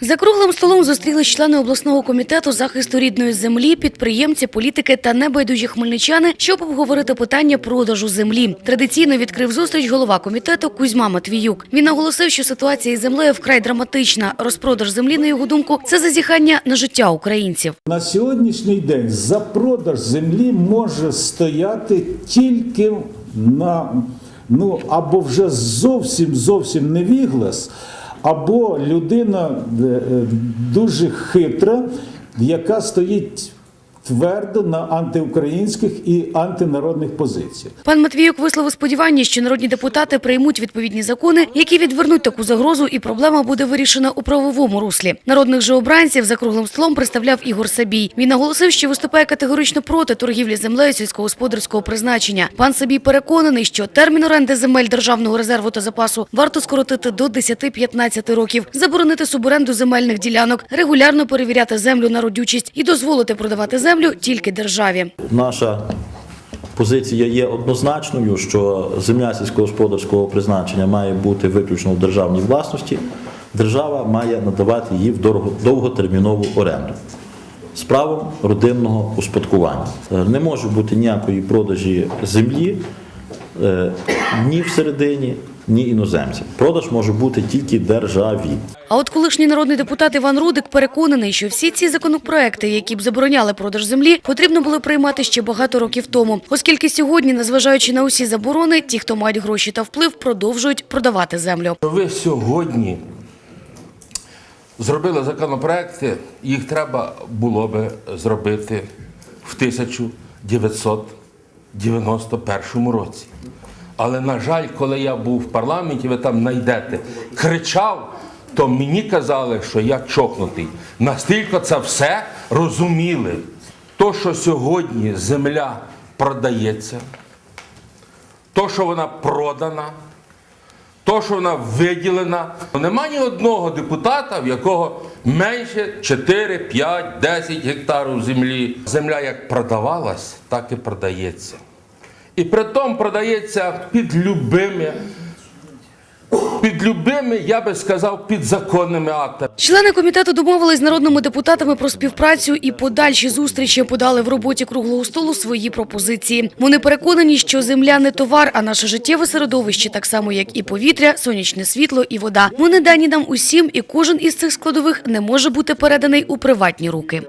За круглим столом зустрілись члени обласного комітету захисту рідної землі, підприємці, політики та небайдужі хмельничани, щоб обговорити питання продажу землі. Традиційно відкрив зустріч голова комітету Кузьма Матвіюк. Він наголосив, що ситуація із землею вкрай драматична. Розпродаж землі, на його думку, це зазіхання на життя українців. На сьогоднішній день за продаж землі може стояти тільки на ну або вже зовсім зовсім невіглас, або людина е, е, дуже хитра, яка стоїть твердо на антиукраїнських і антинародних позиціях. Пан Матвіюк висловив сподівання, що народні депутати приймуть відповідні закони, які відвернуть таку загрозу, і проблема буде вирішена у правовому руслі. Народних же обранців за круглим столом представляв Ігор Сабій. Він наголосив, що виступає категорично проти торгівлі землею сільськогосподарського призначення. Пан Сабій переконаний, що термін оренди земель державного резерву та запасу варто скоротити до 10-15 років, заборонити суборенду земельних ділянок, регулярно перевіряти землю на родючість і дозволити продавати землю тільки державі. Наша позиція є однозначною, що земля сільськогосподарського призначення має бути виключно в державній власності. Держава має надавати її в довготермінову оренду з правом родинного успадкування. Е, Не може бути ніякої продажі землі ні всередині, ні іноземцям. Продаж може бути тільки державі. А от колишній народний депутат Іван Рудик переконаний, що всі ці законопроекти, які б забороняли продаж землі, потрібно було приймати ще багато років тому, оскільки сьогодні, незважаючи на усі заборони, ті, хто мають гроші та вплив, продовжують продавати землю. Ви сьогодні зробили законопроекти, їх треба було би зробити в 1991 році. Але, на жаль, коли я був в парламенті, ви там знайдете, кричав, то мені казали, що я чокнутий. Настільки це все розуміли. То, що сьогодні земля продається, то, що вона продана, то, що вона виділена. Нема ні одного депутата, в якого менше 4, 5, 10 гектарів землі. Земля як продавалась, так і продається. І при тому продається під любими, під любими, я би сказав, підзаконними актами. Члени комітету домовились з народними депутатами про співпрацю і подальші зустрічі подали в роботі круглого столу свої пропозиції. Вони переконані, що земля не товар, а наше життєве середовище, так само як і повітря, сонячне світло і вода. Вони дані нам усім, і кожен із цих складових не може бути переданий у приватні руки.